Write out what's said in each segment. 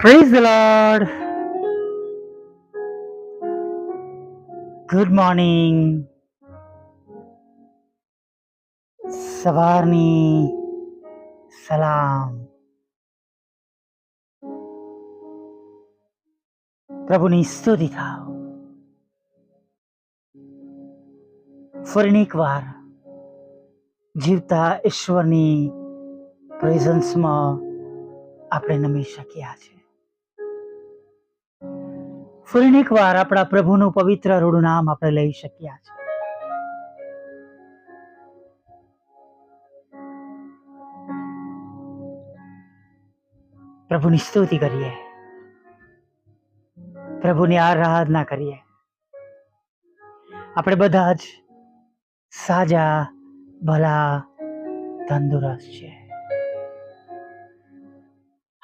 Praise lord good morning સવારની સલામ પ્રભુની સ્તુતિ થાવ ફરીને એક વાર જીવતા ઈશ્વરની પ્રેઝન્સમાં આપણે નમી શક્યા છે ફરીને એક વાર આપણા પ્રભુનું પવિત્ર રૂડું નામ આપણે લઈ શક્યા છે. પ્રભુની સ્તુતિ કરીએ. પ્રભુની આરાધના કરીએ. આપણે બધા જ સાજા, ભલા, તંદુરસ્ત છે.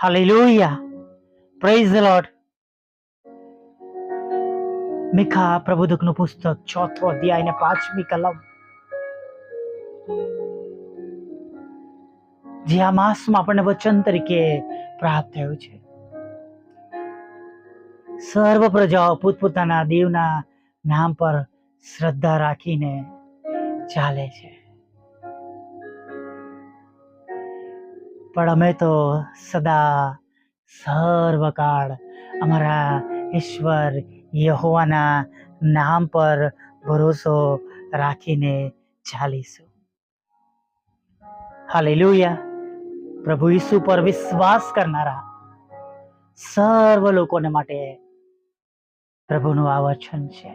Hallelujah. Praise the Lord Micah પ્રબોધકનું પુસ્તક, ચોથો અધ્યાય ને પાંચમી કલમ. જે આ માસમાં આપણને વચન તરીકે પ્રાપ્ત થયું છે. સર્વ પ્રજાઓ પોતપોતાના દેવના નામ પર શ્રદ્ધા રાખીને ચાલે છે. પણ અમે તો સદા સર્વકાળ અમારા ઈશ્વર યહોવાના નામ પર ભરોસો રાખીને ચાલીશું. હાલેલુયા. પ્રભુ ઈસુ પર વિશ્વાસ કરનારા સર્વ લોકોને માટે પ્રભુનું આ વચન છે.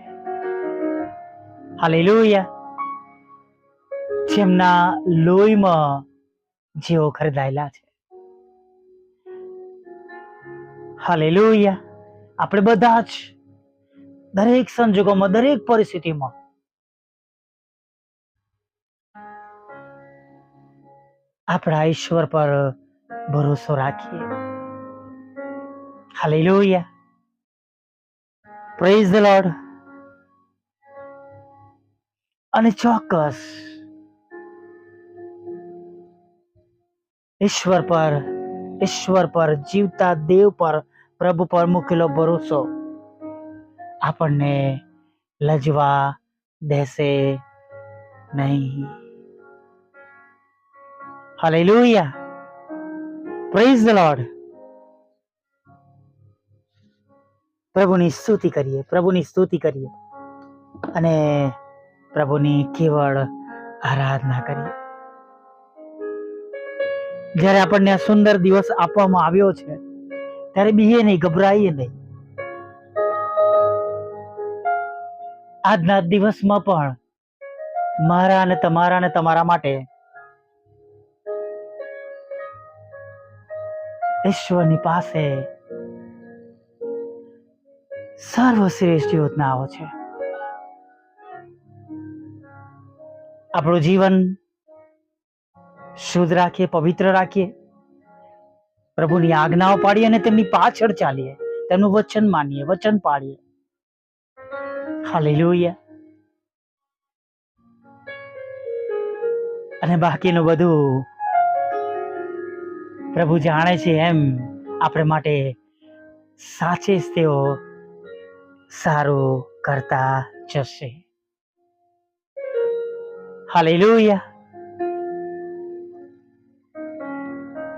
હાલેલુયા. જેમના લોહીમાં જેઓ ખરીદાયેલા છે. હાલેલુયા. આપણે બધા જ દરેક સંજોગોમાં, દરેક પરિસ્થિતિમાં. આપણા ઈશ્વર પર ભરોસો રાખીએ. હાલેલુયા. પ્રેઝ ધ લોર્ડ અને ચોક્કસ ઈશ્વર પર ઈશ્વર પર, જીવતા દેવ પર, પ્રભુ પર મૂકેલો ભરોસો. આપણને લજવા દેશે નહીં. હાલેલુયા પ્રેઝ ધ લોર્ડ પ્રભુની સ્તુતિ કરીએ, પ્રભુની સ્તુતિ કરીએ અને પ્રભુની કેવળ આરાધના કરીએ. જ્યારે આપણને આ સુંદર દિવસ આપવામાં આવ્યો છે, ત્યારે બીએ નહીં, ગભરાઈએ નહીં. આજના દિવસમાં પણ મારા અને તમારા અને તમારા માટે ઈશ્વરની પાસે સર્વશ્રેષ્ઠ યોજનાઓ છે. આપણું જીવન શુદ્ધ રાખીએ, પવિત્ર રાખીએ, પ્રભુની આજ્ઞાઓ પાડીએ અને તેમની પાછળ ચાલીએ, તેમનું વચન માનીએ, વચન પાડીએ. હાલેલુયા અને બાકીનું બધું પ્રભુ જાણે છે એમ આપણે માટે સાચે જ તેઓ સારું કરતા જશે. હાલેલુયા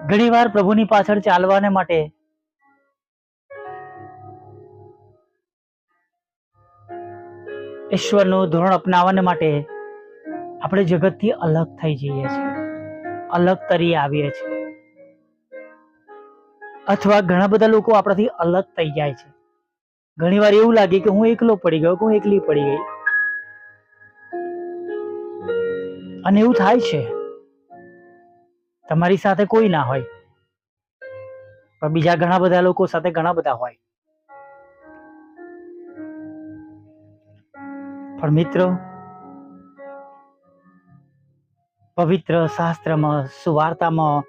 ઘણી વાર પ્રભુની પાછળ ચાલવાને માટે ઈશ્વરનું ધોરણ અપનાવવાને માટે આપણે જગતથી અલગ થઈ જઈએ છીએ. અલગ તરી આવીએ છીએ. અથવા ઘણા બધા લોકો આપણાથી અલગ થઈ જાય છે. ઘણી વાર એવું લાગે કે હું એકલો પડી ગયો, કે હું એકલી પડી ગઈ. અને એવું થાય છે. તમારી સાથે કોઈ ના હોય. પણ બીજા ઘણા બધા લોકો સાથે ઘણા બધા હોય. પણ મિત્રો, પવિત્ર શાસ્ત્રમાં, સુવાર્તામાં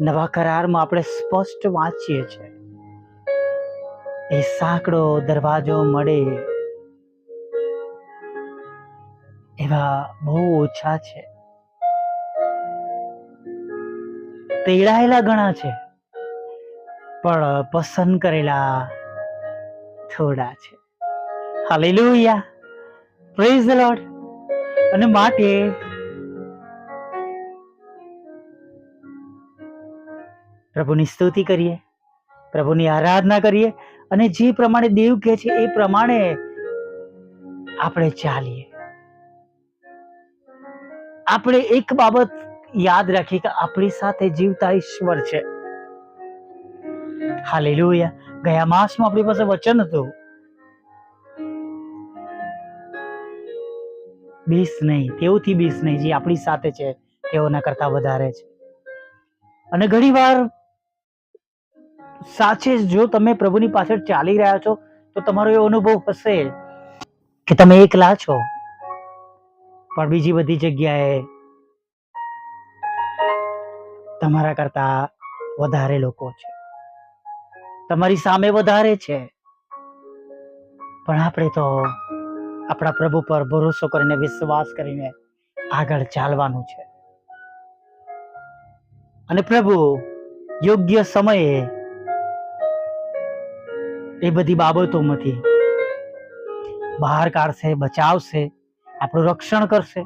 નવા કરારમાં આપણે સ્પષ્ટ વાંચીએ છીએ. એ સાંકડો દરવાજો મળે એવા બહુ ઓછા છે. તેડાયેલા ઘણા છે, પણ પસંદ કરેલા થોડા છે. હાલેલુયા! પ્રેઝ ધ લોર્ડ અને માટે પ્રભુની સ્તુતિ કરીએ, પ્રભુની આરાધના કરીએ અને જે પ્રમાણે દેવ કહે છે એ પ્રમાણે આપણે ચાલીએ. આપણે એક બાબત યાદ રાખીએ કે આપણી સાથે જીવતા ઈશ્વર છે. હાલેલુયા ગયા માસમાં આપણી પાસે વચન હતું. બીસ નહીં, તેઓથી બીસ નહીં, જે આપણી સાથે છે, તેઓના કરતા વધારે છે. અને ઘણીવાર સાચે જો તમે પ્રભુની પાછળ ચાલી રહ્યા છો, તો તમારો એ અનુભવ હશે કે તમે એકલા છો, પણ બીજી બધી જગ્યાએ તમારા કરતા વધારે લોકો છે. તમારી સામે વધારે છે. પણ આપણે તો આપણા પ્રભુ પર ભરોસો કરીને, વિશ્વાસ કરીને આગળ ચાલવાનું છે. અને પ્રભુ, યોગ્ય સમયે એ બધી બાબતોમાંથી બહાર કાઢશે, બચાવશે, આપણું રક્ષણ કરશે.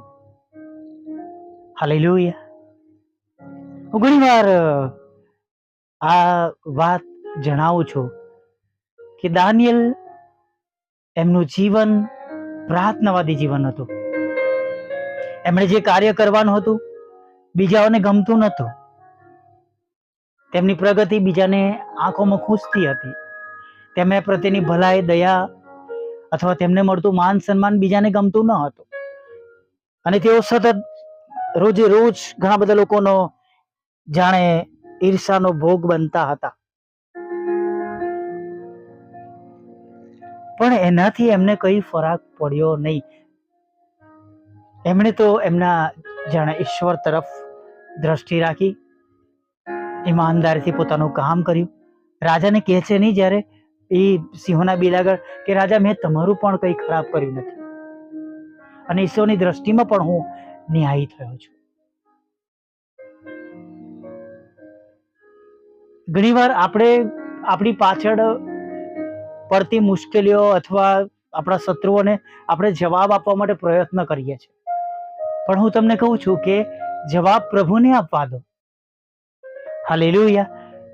હાલેલુયા. હું ઘણી વાર આ વાત જણાવું છું કે દાનિયેલ એમનું જીવન પ્રાર્થનાવાદી જીવન હતું. એમણે જે કાર્ય કરવાનું હતું, બીજાઓને ગમતું નહોતું. તેમની પ્રગતિ બીજાને આંખોમાં ખૂંચતી હતી. તેમણે પ્રત્યેની ભલાઈ, દયા અથવા તેમને મળતું માન સન્માન બીજાને ગમતું ન હતું. અને તેઓ સતત રોજે રોજ ઘણા બધા લોકોનો જાણે ઈર્ષાનો ભોગ બનતા હતા. પણ એનાથી એમને કઈ ફરક પડ્યો નહીં. એમણે તો એમના જાણે ઈશ્વર તરફ દ્રષ્ટિ રાખી, ઈમાનદારીથી પોતાનું કામ કર્યું. રાજાને કહે છે નહીં જ્યારે એ સિંહોના બિલાગર કે રાજા, મેં તમારું પણ કંઈ ખરાબ કર્યું નથી. અને ઈશ્વરની દ્રષ્ટિમાં પણ હું ન્યાયી થયો છું. ઘણીવાર આપણે આપણી પાછળ પડતી મુશ્કેલીઓ અથવા આપણા શત્રુઓને આપણે જવાબ આપવા માટે પ્રયત્ન કરીએ છીએ. પણ હું તમને કહું છું કે જવાબ પ્રભુને આપવા દો. હાલેલુયા.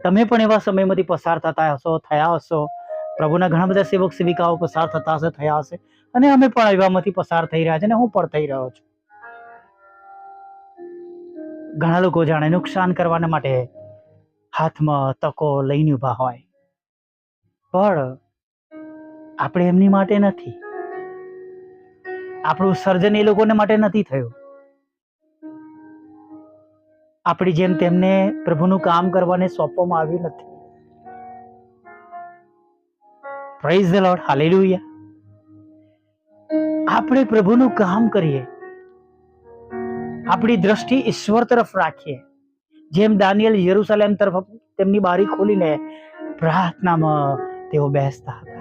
તમે પણ એવા સમયમાંથી પસાર થતા હશો, થયા હશો. પ્રભુના ઘણા બધા સેવક સેવિકાઓ પસાર થતા હશે, થયા હશે. અને અમે પણ એવામાંથી પસાર થઈ રહ્યા છે અને હું પણ થઈ રહ્યો છું. ઘણા લોકો જાણે નુકસાન કરવાના માટે હાથમાં તકો લઈને ઊભા હોય. પણ આપણે એમની માટે નથી. આપણું સર્જન એ લોકોને માટે નથી થયું. આપણી જેમ તેમને પ્રભુનું કામ કરવાને સોંપવામાં આવ્યું નથી. પ્રાઇઝ ધ લોર્ડ હાલેલુયા આપણે પ્રભુનું કામ કરીએ. આપણી દ્રષ્ટિ ઈશ્વર તરફ રાખીએ. જેમ દાનિયલ યરૂશલેમ તરફ તેમની બારી ખોલીને પ્રાર્થનામાં તેઓ બેસતા હતા.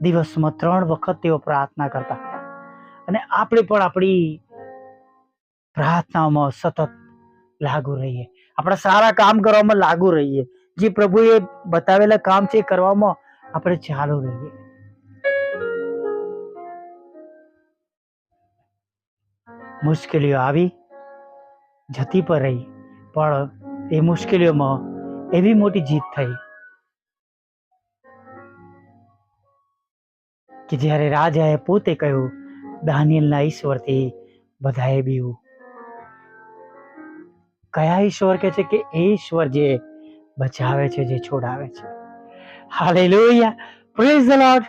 દિવસમાં ત્રણ વખત તેઓ પ્રાર્થના કરતા હતા. અને આપણે પણ આપણી પ્રાર્થનામાં સતત લાગુ રહીએ. આપણા સારા કામ કરવામાં લાગુ રહીએ. જે પ્રભુએ બતાવેલા કામ છે કરવામાં આપણે ચાલુ રહીએ. મુશ્કેલીઓ આવી, જતી પર રહી, પણ એ મુશ્કેલીઓમાં એવી મોટી જીત થઈ કે જ્યારે રાજાએ પોતે કહ્યું, દાનિયલના ઈશ્વરથી બધાએ બીવું. કયા ઈશ્વર કે છે કે એ ઈશ્વર જે બચાવે છે, જે છોડાવે છે? હાલેલુયા પ્રેઝ ધ લોર્ડ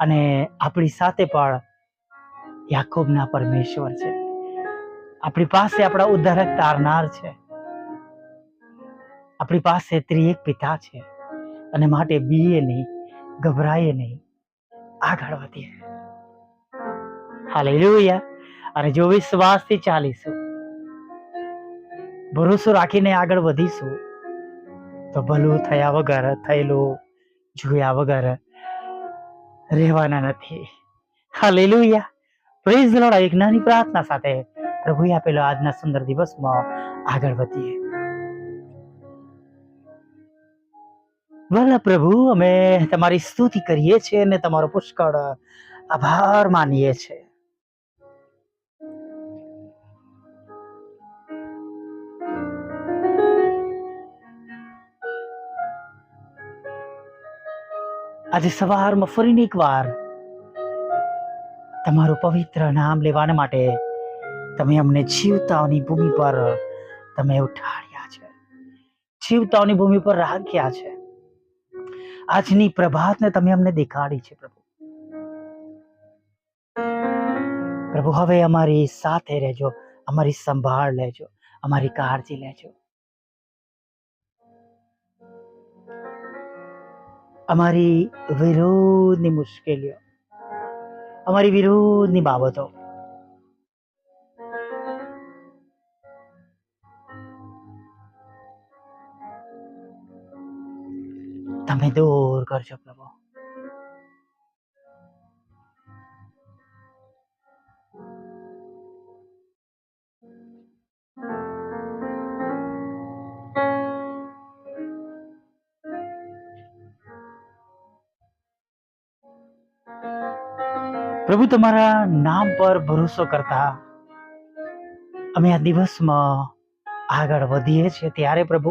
અને આપણી સાથે પણ યાકૂબના પરમેશ્વર છે. આપણી પાસે આપણા ઉદ્ધારક તારનાર છે. આપણી પાસે ત્રિએક પિતા છે. અને માટે બીએ નહીં, ગભરાઈએ નહીં. આગળ વધીએ હાલેલુયા. અને જો વિશ્વાસથી ચાલીશું, ભરોસો રાખીને આગળ વધીશું, તો ભલું થયા વગર, થયેલું જોયા વગર રહેવાના નથી. હાલેલુયા. પ્રેઝ લોડ એક નાની પ્રાર્થના સાથે પ્રભુએ આપેલો આજના સુંદર દિવસમાં આગળ વધીએ. ભલા પ્રભુ, અમે તમારી સ્તુતિ કરીએ છીએ અને તમારો પુષ્કળ આભાર માનીએ છીએ. આજે સવારમાં ફરીને એકવાર તમારું પવિત્ર નામ લેવાને માટે તમે અમને જીવતાઓની ભૂમિ પર તમે ઉઠાડ્યા છે. જીવતાઓની ભૂમિ પર રાખ્યા છે. આજની પ્રભાતને તમે અમને દેખાડી છે, પ્રભુ. પ્રભુ, હવે અમારી સાથે રહેજો, અમારી સંભાળ લેજો, અમારી કાળજી લેજો. અમારી વિરોધની મુશ્કેલીઓ, અમારી વિરોધની બાબતો. તમે દૂર કરજો પ્રભુ. પ્રભુ, તમારા નામ પર ભરોસો કરતા અમે આ દિવસમાં આગળ વધીએ છીએ ત્યારે પ્રભુ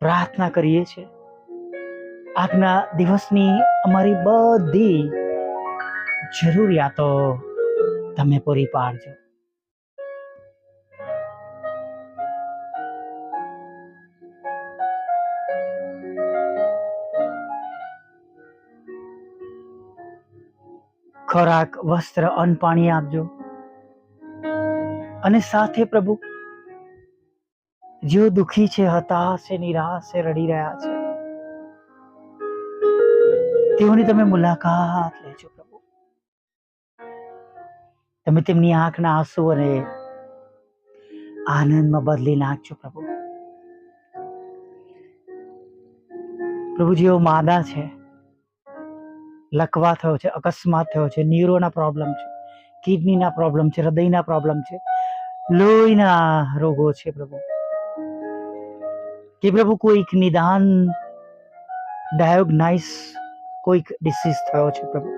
પ્રાર્થના કરીએ છીએ. આજના દિવસની અમારી બધી જરૂરિયાતો તમે પૂરી પાડજો. ખોરાક, વસ્ત્ર, અન્ન, પાણી આપજો. અને સાથે પ્રભુ, જેઓ દુખી છે, હતાશ છે, નિરાશ છે, રડી રહ્યા છે તેઓની તમે મુલાકાત લેજો પ્રભુ. તમે તેમની આંખના આંસુ અને આનંદમાં બદલી નાખજો પ્રભુ. પ્રભુ જેઓ માદા છે. લકવા થયો છે, અકસ્માત થયો છે ન્યુરોના પ્રોબ્લેમ છે, કિડનીના પ્રોબ્લેમ છે, હૃદયના પ્રોબ્લેમ છે, લોહીના રોગો છે પ્રભુ. કે પ્રભુ કોઈક નિદાન ડાયોગ્નાઇસ કોઈક ડિસીઝ થયો છે પ્રભુ.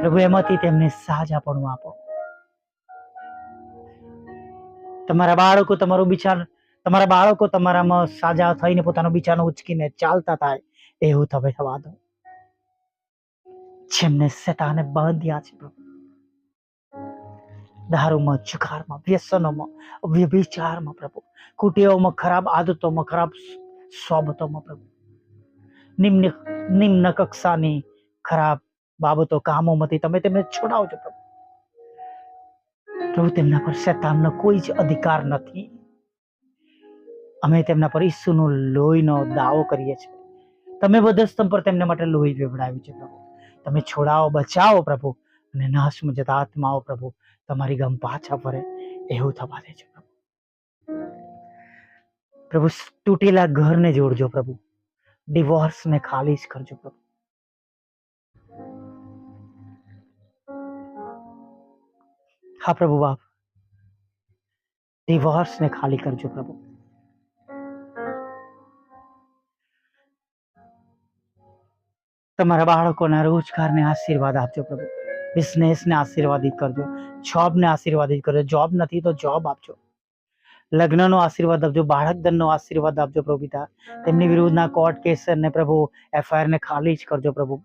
પ્રભુ, એમાંથી તેમને સાજાપણું આપો. તમારા બાળકો તમારું બિચાર, તમારા બાળકો તમારામાં સાજા થઈને પોતાનો વિચારનો ઉચકીને ચાલતા થાય, એવું તમે થવા દો. જેમને શેતાને બાંધ્યા છે પ્રભુ. દારૂમાં, જુગારમાં, વ્યસનોમાં, વ્યભિચારમાં પ્રભુ. કુટીઓમાં ખરાબ આદતોમાં, ખરાબ સોબતોમાં પ્રભુ. નિમ્ન નિમ્ન કક્ષાની ખરાબ બાબતો કામોમાંથી તમે તેમને છોડાવજો પ્રભુ. પ્રભુ, તેમના પર શેતાનનો કોઈ જ અધિકાર નથી. અમે તેમના પર ઈસુનો લોહીનો દાવો કરીએ છીએ. તમે વધસ્તંભ પર તેમને માટે લોહી વેવડાવ્યું છે પ્રભુ. તમે છોડાવો, બચાવો પ્રભુ અને નાશમાં જતા આત્માઓ પ્રભુ તમારી ગમ પાછા ફરે એવું થવા દે છે પ્રભુ. પ્રભુ, તૂટેલા ઘરને જોડજો પ્રભુ. ડિવોર્સને ખાલી જ કરજો પ્રભુ હા પ્રભુ બાપ ડિવોર્સને ખાલી કરજો પ્રભુ તમારા બાળકોના રોજગારને આશીર્વાદ આપજો પ્રભુ બિઝનેસને આશીર્વાદિત કરજો જોબને આશીર્વાદિત કરજો જોબ નથી તો જોબ આપજો લગ્નનો આશીર્વાદ આપજો બાળક ધનનો આશીર્વાદ આપજો પ્રભુ પિતા. તેમની વિરુદ્ધના કોર્ટ કેસ ને પ્રભુ એફઆઈઆર ને ખાલી જ કરજો પ્રભુ.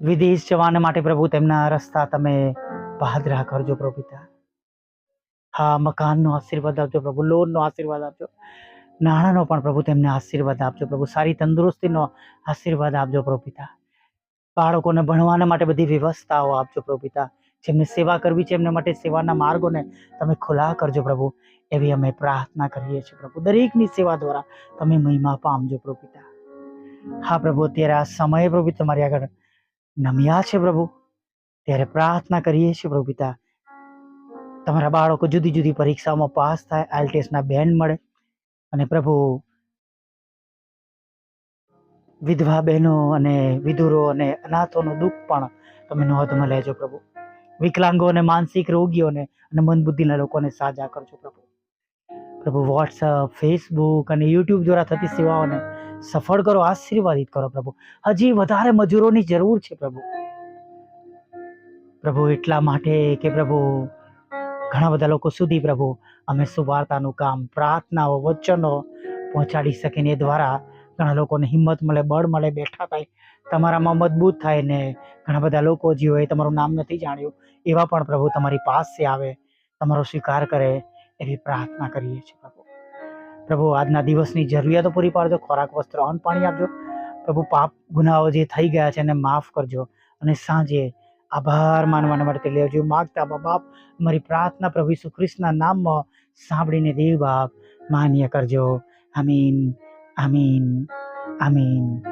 વિદેશ જવાને માટે પ્રભુ તેમના રસ્તા તમે પાદરા કરજો પ્રભુ પિતા. હા મકાનનો આશીર્વાદ આપજો પ્રભુ લોનનો આશીર્વાદ આપજો. નાણાંનો પણ પ્રભુ તેમને આશીર્વાદ આપજો પ્રભુ સારી તંદુરસ્તીનો આશીર્વાદ આપજો પ્રભુ પિતા. બાળકોને ભણવાના માટે બધી વ્યવસ્થાઓ આપજો પ્રભુ પિતા. જેમને સેવા કરવી છે, એમના માટે સેવાના માર્ગોને તમે ખુલ્લા કરજો પ્રભુ. એવી અમે પ્રાર્થના કરીએ છીએ પ્રભુ. દરેકની સેવા દ્વારા તમે મહિમા પામજો પ્રભુ પિતા. હા પ્રભુ, અત્યારે આ સમયે પ્રભુ તમારી આગળ નમ્યા છે પ્રભુ. ત્યારે પ્રાર્થના કરીએ છીએ પ્રભુ પિતા. તમારા બાળકો જુદી જુદી પરીક્ષાઓમાં પાસ થાય, આઈએલટીએસના બેન મળે. અને પ્રભુ, વિધવા બહેનો અને વિધુરો અને અનાથોનું દુઃખ પણ તમે નોંધમાં લેજો પ્રભુ. વિકલાંગો અને માનસિક રોગીઓને અને મંદ બુદ્ધિના લોકોને સાજા કરજો પ્રભુ. પ્રભુ વોટ્સઅપ ફેસબુક અને યુટ્યુબ દ્વારા થતી સેવાઓને સફળ કરો, આશીર્વાદિત કરો પ્રભુ. હજી વધારે મજૂરોની જરૂર છે પ્રભુ. પ્રભુ એટલા માટે કે પ્રભુ, ઘણા બધા લોકો સુધી પ્રભુ, અમે સુવાર્તાનું કામ, પ્રાર્થનાઓ, વચનો પહોંચાડી શકીને દ્વારા ઘણા લોકોને હિંમત મળે, બળ મળે, બેઠા થાય, તમારામાં મજબૂત થાય ને ઘણા બધા લોકો જેઓએ તમારું નામ નથી જાણ્યું. એવા પણ પ્રભુ તમારી પાસે આવે, તમારો સ્વીકાર કરે એવી પ્રાર્થના કરીએ છીએ પ્રભુ. પ્રભુ, આજના દિવસની જરૂરિયાતો પૂરી પાડજો, ખોરાક, વસ્ત્ર, અન્ન, પાણી આપજો. પ્રભુ, પાપ, ગુનાઓ જે થઈ ગયા છે એને માફ કરજો અને સાંજે આભાર માનવાના માટે લેજો માગતા બાપ મારી પ્રાર્થના પ્રભુ ઈસુ ખ્રિસ્તના નામમાં સાંભળીને દેવ બાપ માન્ય કરજો. આમીન. આમીન આમીન